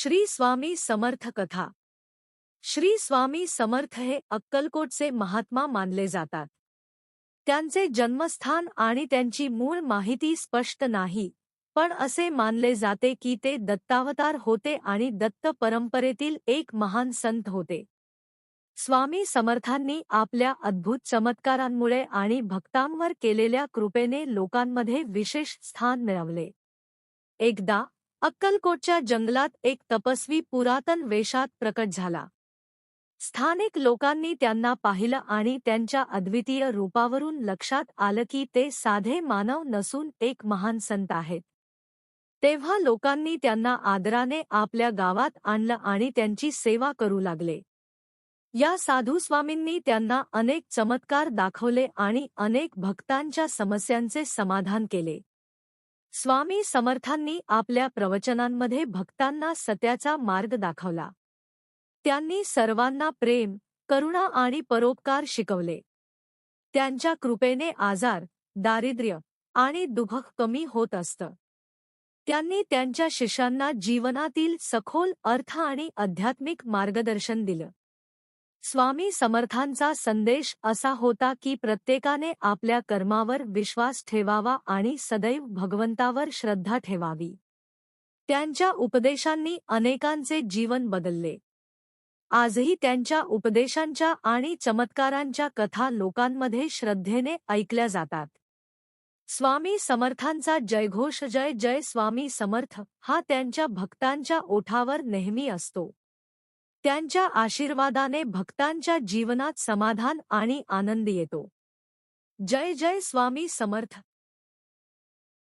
श्री स्वामी समर्थ कथा. श्री स्वामी समर्थ हे अक्कलकोटचे महात्मा मानले जातात. त्यांचे जन्मस्थान आणि त्यांची मूळ माहिती स्पष्ट नाही पण असे मानले जाते की ते दत्तावतार होते आणि दत्त परंपरेतील एक महान संत होते. स्वामी समर्थांनी आपल्या अद्भुत चमत्कारांमुळे आणि भक्तांवर केलेल्या कृपेने लोकांमध्ये विशेष स्थान मिळवले. एकदा अक्कलकोटच्या जंगलात एक तपस्वी पुरातन वेशात प्रकट झाला. स्थानिक लोकांनी त्यांना पाहिलं आणि त्यांच्या अद्वितीय रूपावरून लक्षात आलं की ते साधे मानव नसून एक महान संत आहेत. तेव्हा लोकांनी त्यांना आदराने आपल्या गावात आणलं आणि त्यांची सेवा करू लागले. या साधूस्वामींनी त्यांना अनेक चमत्कार दाखवले आणि अनेक भक्तांच्या समस्यांचे समाधान केले. स्वामी समर्थांनी आपल्या प्रवचनांमध्ये भक्तांना सत्याचा मार्ग दाखवला. त्यांनी सर्वांना प्रेम करुणा आणि परोपकार शिकवले. त्यांच्या कृपेने आजार दारिद्र्य आणि दुःख कमी होत असतं. त्यांनी त्यांच्या शिष्यांना जीवनातील सखोल अर्थ आणि आध्यात्मिक मार्गदर्शन दिलं. स्वामी समर्थांचा संदेश असा होता की प्रत्येकाने आपल्या कर्मावर विश्वास ठेवावा आणि सदैव भगवंतावर श्रद्धा ठेवावी. त्यांच्या उपदेशांनी अनेकांचे जीवन बदलले. आजही त्यांच्या उपदेशांच्या आणि चमत्कारांच्या कथा लोकांमध्ये श्रद्धेने ऐकल्या जातात. स्वामी समर्थांचा जयघोष जय जय स्वामी समर्थ हा त्यांच्या भक्तांच्या ओठावर नेहमी असतो. त्यांच्या आशीर्वादाने भक्तांच्या जीवनात समाधान आणि आनंद येतो. जय जय स्वामी समर्थ.